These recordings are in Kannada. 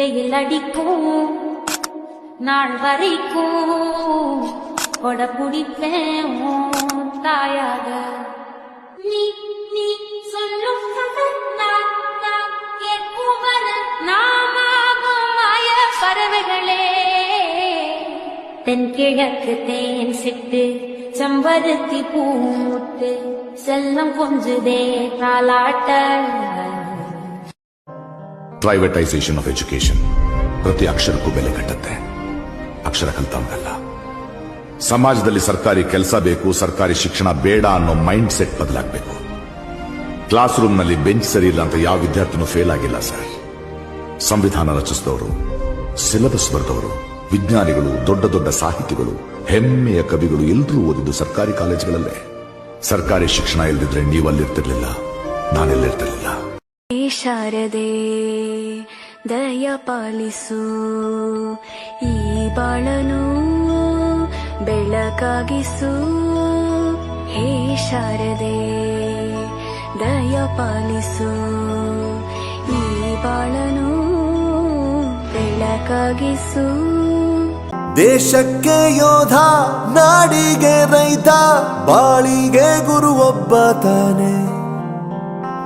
வெயில் அடிக்கும். நாள் வரைக்கும். கொட பிடிப்பேன் தாயாக. நீ நீ சொல்லும் கதை நான் நான் கேட்கும் நாமாகும் மாய பறவைகளே. தென்கிழக்கு தேன் சிட்டு செம்பருத்தி பூமுட்டு செல்லம் கொஞ்சுதே தாலாட்ட ಪ್ರೈವೇಟೈಸೇಷನ್ ಆಫ್ ಎಜುಕೇಶನ್ ಪ್ರತಿ ಅಕ್ಷರಕ್ಕೂ ಬೆಲೆ ಕಟ್ಟುತ್ತೆ. ಅಕ್ಷರ ಕಲ್ತವನಲ್ಲ. ಸಮಾಜದಲ್ಲಿ ಸರ್ಕಾರಿ ಕೆಲಸ ಬೇಕು, ಸರ್ಕಾರಿ ಶಿಕ್ಷಣ ಬೇಡ ಅನ್ನೋ ಮೈಂಡ್ ಸೆಟ್ ಬದಲಾಗಬೇಕು. ಕ್ಲಾಸ್ ರೂಮ್ನಲ್ಲಿ ಬೆಂಚ್ ಸರಿ ಇಲ್ಲ ಅಂತ ಯಾವ ವಿದ್ಯಾರ್ಥಿನೂ ಫೇಲ್ ಆಗಿಲ್ಲ ಸರ್ ಸಂವಿಧಾನ ರಚಿಸಿದವರು ಸಿಲೆಬಸ್ ಬರೆದವರು, ವಿಜ್ಞಾನಿಗಳು, ದೊಡ್ಡ ದೊಡ್ಡ ಸಾಹಿತಿಗಳು, ಹೆಮ್ಮೆಯ ಕವಿಗಳು ಎಲ್ಲರೂ ಓದಿದ್ದು ಸರ್ಕಾರಿ ಕಾಲೇಜುಗಳಲ್ಲೇ ಸರ್ಕಾರಿ ಶಿಕ್ಷಣ ಇಲ್ಲದಿದ್ರೆ ನೀವಲ್ಲಿರ್ತಿರ್ಲಿಲ್ಲ ನಾನೆಲ್ಲಿರ್ತಿರ್ಲಿಲ್ಲ. ಶಾರದೆ ದಯ ಪಾಲಿಸು. ಈ ಬಾಳನು ಬೆಳಕಾಗಿಸು. ಹೇ ಶಾರದೆ ದಯ ಪಾಲಿಸು. ಈ ಬಾಳನು ಬೆಳಕಾಗಿಸು. ದೇಶಕ್ಕೆ ಯೋಧ, ನಾಡಿಗೆ ರೈತ, ಬಾಳಿಗೆ ಗುರು ಒಬ್ಬ ತಾನೆ.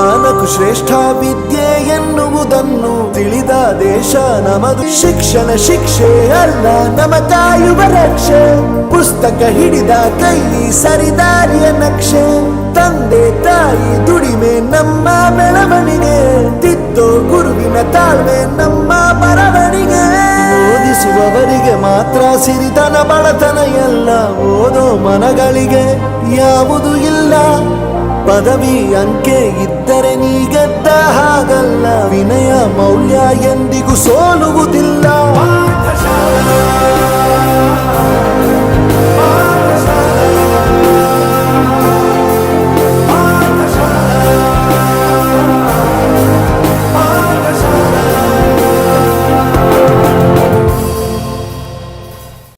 ದಾನಕ್ಕೂ ಶ್ರೇಷ್ಠ ವಿದ್ಯೆ ಎನ್ನುವುದನ್ನು ತಿಳಿದ ದೇಶ ನಮದು. ಶಿಕ್ಷಣ ಶಿಕ್ಷೆ ಅಲ್ಲ ನಮ ಕಾಯುವ ರಕ್ಷೆ. ಪುಸ್ತಕ ಹಿಡಿದ ಕೈ ಸರಿದಾರಿಯ ನಕ್ಷೆ. ತಂದೆ ತಾಯಿ ದುಡಿಮೆ ನಮ್ಮ ಬೆಳವಣಿಗೆ. ತಿದ್ದೋ ಗುರುವಿನ ತಾಳ್ಮೆ ನಮ್ಮ ಬರವಣಿಗೆ. ಓದಿಸುವವರಿಗೆ ಮಾತ್ರ ಸಿರಿತನ ಬಡತನ ಎಲ್ಲ. ಓದೋ ಮನಗಳಿಗೆ ಯಾವುದು ಇಲ್ಲ. ಪದವಿ ಅಂಕೆ ಇದ್ದರೆ ನೀ ಗೆದ್ದ ಹಾಗಲ್ಲ. ವಿನಯ ಮೌಲ್ಯ ಎಂದಿಗೂ ಸೋಲುವುದಿಲ್ಲ.